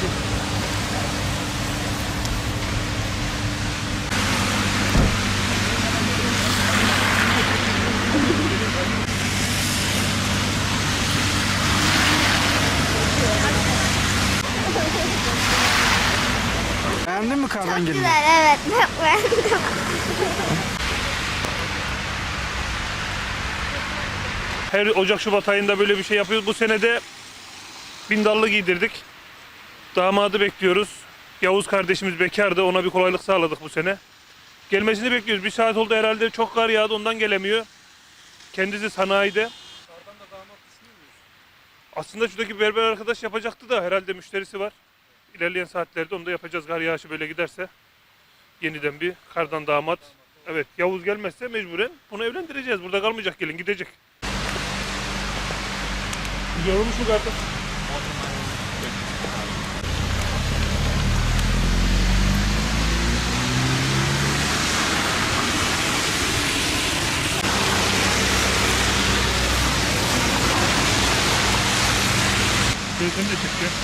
gidecek. Beğendin mi kardan Çok gelini? güzel evet. Çok beğendim. Her Ocak Şubat ayında böyle bir şey yapıyoruz. Bu sene de bindallı giydirdik. Damadı bekliyoruz. Yavuz kardeşimiz bekardı. Ona bir kolaylık sağladık bu sene. Gelmesini bekliyoruz. Bir saat oldu herhalde. Çok kar yağdı ondan gelemiyor. Kendisi sanayide. Aslında şuradaki berber arkadaş yapacaktı da herhalde müşterisi var. İlerleyen saatlerde onu da yapacağız. Kar yağışı böyle giderse. Yeniden bir kardan damat. Evet Yavuz gelmezse mecburen bunu evlendireceğiz. Burada kalmayacak gelin gidecek. Yorulmuş mu kardeş? Seni de çekeceğim.